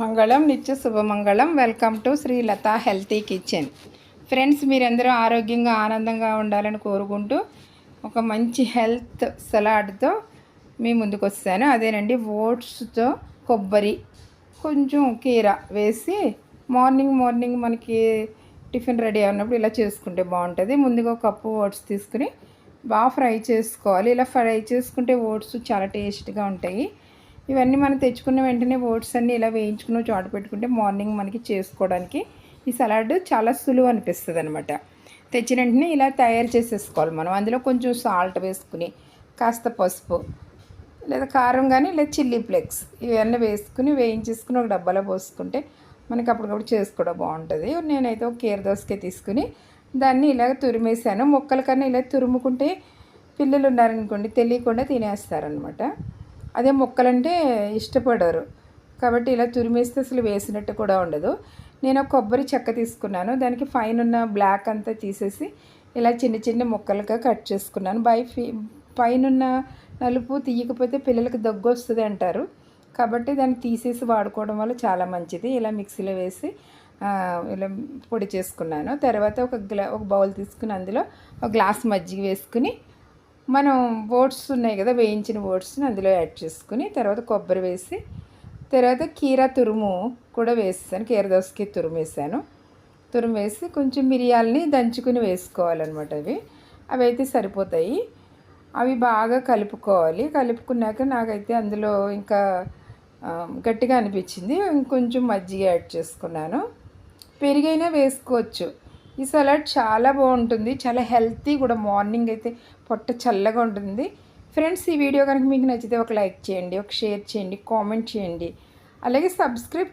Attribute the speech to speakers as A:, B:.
A: మంగళం నిత్య శుభమంగళం. Welcome to Sri Latha healthy kitchen friends మీరందరూ ఆరోగ్యంగా ఆనందంగా ఉండాలని కోరుకుంటూ ఒక మంచి హెల్త్ సలాడ్తో మీ ముందుకు వస్తాను అదేనండి ఓట్స్తో కొబ్బరి కొంచెం కీర వేసి మార్నింగ్ మార్నింగ్ మనకి టిఫిన్ రెడీ అయినప్పుడు ఇలా చేసుకుంటే బాగుంటుంది. ముందుగా ఒక కప్పు ఓట్స్ తీసుకుని బాగా ఫ్రై చేసుకోవాలి. ఇలా ఫ్రై చేసుకుంటే ఓట్స్ చాలా టేస్ట్గా ఉంటాయి. ఇవన్నీ మనం తెచ్చుకున్న వెంటనే ఓట్స్ అన్నీ ఇలా వేయించుకుని చోట పెట్టుకుంటే మార్నింగ్ మనకి చేసుకోవడానికి ఈ సలాడ్ చాలా సులువు అనిపిస్తుంది అనమాట తెచ్చిన వెంటనే ఇలా తయారు చేసేసుకోవాలి మనం. అందులో కొంచెం సాల్ట్ వేసుకుని కాస్త పసుపు లేదా కారం కానీ లేదా చిల్లీ ఫ్లేక్స్ ఇవన్నీ వేసుకుని వేయించేసుకుని ఒక డబ్బాలో పోసుకుంటే మనకి అప్పటికప్పుడు చేసుకోవడం బాగుంటుంది. నేనైతే ఒక కీర దోసకాయ తీసుకుని దాన్ని ఇలాగ తురిమేసాను. మొక్కల కన్నా ఇలా తురుముకుంటే పిల్లలు ఉన్నారనుకోండి తెలియకుండా తినేస్తారనమాట అదే మొక్కలంటే ఇష్టపడరు. కాబట్టి ఇలా తురిమేస్తే అసలు వేసినట్టు కూడా ఉండదు. నేను కొబ్బరి చెక్క తీసుకున్నాను. దానికి ఫైన్ ఉన్న బ్లాక్ అంతా తీసేసి ఇలా చిన్న చిన్న ముక్కలుగా కట్ చేసుకున్నాను. బై ఫీ పైన నలుపు తీయకపోతే పిల్లలకి దగ్గు వస్తుంది అంటారు. కాబట్టి దాన్ని తీసేసి వాడుకోవడం వల్ల చాలా మంచిది. ఇలా మిక్సీలో వేసి ఇలా పొడి చేసుకున్నాను. తర్వాత ఒక గ్లా ఒక బౌల్ తీసుకుని అందులో ఒక గ్లాస్ మజ్జిగ వేసుకుని మనం ఓట్స్ ఉన్నాయి కదా వేయించిన ఓట్స్ని అందులో యాడ్ చేసుకుని తర్వాత కొబ్బరి వేసి తర్వాత కీరా తురుము కూడా వేసాను కీర దోసకి తురుము వేసాను. తురుము వేసి కొంచెం మిరియాలని దంచుకుని వేసుకోవాలన్నమాట అవి. అవి అయితే సరిపోతాయి. అవి బాగా కలుపుకోవాలి. కలుపుకున్నాక నాకైతే అందులో ఇంకా గట్టిగా అనిపించింది. ఇంకొంచెం మజ్జిగ యాడ్ చేసుకున్నాను. పెరిగైనా వేసుకోవచ్చు. ఈ సలాడ్ చాలా బాగుంటుంది. చాలా హెల్తీ కూడా. మార్నింగ్ అయితే పొట్ట చల్లగా ఉంటుంది. ఫ్రెండ్స్ ఈ వీడియో కనుక మీకు నచ్చితే ఒక లైక్ చేయండి ఒక షేర్ చేయండి కామెంట్ చేయండి. అలాగే సబ్స్క్రైబ్